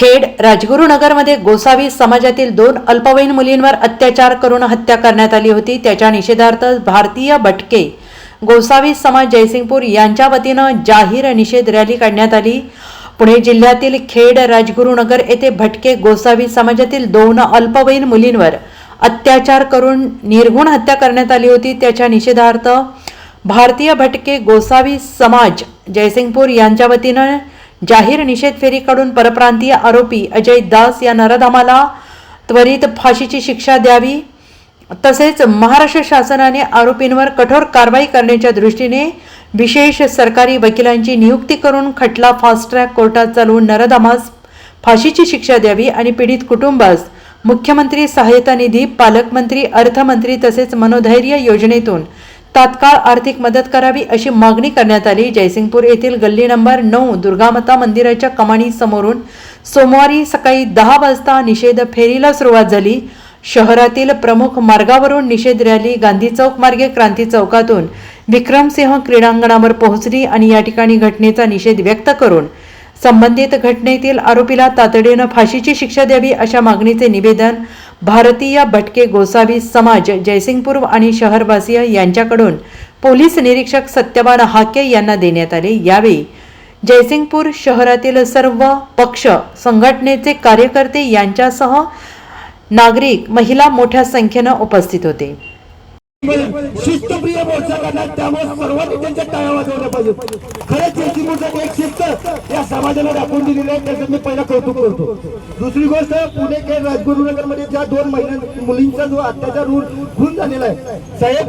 खेड राजगुरुनगरमध्ये गोसावी समाजातील दोन अल्पवयीन मुलींवर अत्याचार करून हत्या करण्यात आली होती. त्याच्या निषेधार्थ भारतीय भटके गोसावी समाज जयसिंगपूर यांच्या वतीनं जाहीर निषेध रॅली काढण्यात आली. पुणे जिल्ह्यातील खेड राजगुरुनगर येथे भटके गोसावी समाजातील दोन अल्पवयीन मुलींवर अत्याचार करून निर्गुण हत्या करण्यात आली होती. त्याच्या निषेधार्थ भारतीय भटके गोसावी समाज जयसिंगपूर यांच्या वतीनं जाहीर निषेध फेरी काढून परप्रांतीय आरोपी अजय दास या नरधामाला त्वरित फाशीची शिक्षा द्यावी. तसेच महाराष्ट्र शासनाने आरोपींवर कठोर कारवाई करण्याच्या दृष्टीने विशेष सरकारी वकिलांची नियुक्ती करून खटला फास्ट ट्रॅक कोर्टात चालवून नरधामास फाशीची शिक्षा द्यावी आणि पीडित कुटुंबास मुख्यमंत्री सहायता निधी पालकमंत्री अर्थमंत्री तसेच मनोधैर्य योजनेतून तात्काळ आर्थिक मदत करावी अशी मागणी करण्यात आली. जयसिंगपूर येथील गल्ली नंबर नऊ दुर्गामाता मंदिराच्या कमानी समोरून सोमवारी सकाळी दहा वाजता निषेध फेरीला सुरुवात झाली. शहरातील प्रमुख मार्गावरून निषेध रॅली गांधी चौक मार्गे क्रांती चौकातून विक्रमसिंह क्रीडांगणावर पोहोचली आणि या ठिकाणी घटनेचा निषेध व्यक्त करून संबंधित घटनेतील आरोपीला तातडीनं फाशीची शिक्षा द्यावी अशा मागणीचे निवेदन भारतीय भटके गोसावी समाज जयसिंगपूर आणि शहरवासीय यांच्याकडून पोलीस निरीक्षक सत्यवान हाके यांना देण्यात आले. यावेळी जयसिंगपूर शहरातील सर्व पक्ष संघटनेचे कार्यकर्ते यांच्यासह नागरिक महिला मोठ्या संख्येनं उपस्थित होते. शिस्तप्रिय मोर्चा करणार त्यामुळे सर्वांनी त्यांच्या टाळ्या वाजवल्या पाहिजे खरंच याची मोठं एक शिस्त? या समाजाला दाखवून दिलेली आहे त्याचं मी पहिला कौतुक करतो. दुसरी गोष्ट पुणे के राजगुरुनगरमध्ये ज्या दोन महिन्या मुलींचा जो अत्याचार होऊन खून झालेला आहे साहेब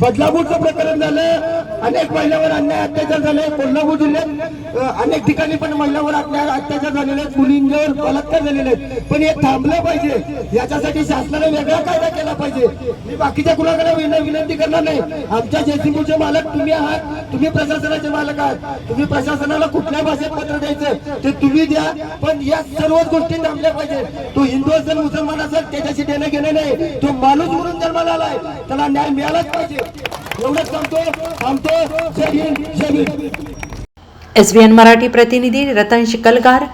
बदलापूरचं प्रकरण झालं अनेक महिलावर अन्याय अत्याचार झाले. कोल्हापूर जिल्ह्यात अनेक ठिकाणी पण महिलावर अन्याय अत्याचार झालेले आहेत. मुलींवर बलात्कार झालेले आहेत. पण हे थांबलं पाहिजे. याच्यासाठी शासनाने वेगळा कायदा केला पाहिजे. मी बाकीच्या कुणाकडे विनंती करणार नाही. आमच्या जेसीबीचे मालक तुम्ही आहात. तुम्ही प्रशासनाचे मालक आहात. तुम्ही प्रशासनाला कुठल्या भाषेत पत्र द्यायचं ते तुम्ही द्या. पण या सर्वच गोष्टी थांबल्या पाहिजे. तो हिंदू असेल मुसलमान असेल त्याच्याशी देणं घेणं नाही. तो माणूस म्हणून जन्माला आलाय. त्याला न्याय मिळालाच पाहिजे. एवढंच सांगतो थांबतो. जय हिंद. जय मराठी प्रतिनिधी रतन शिकलगार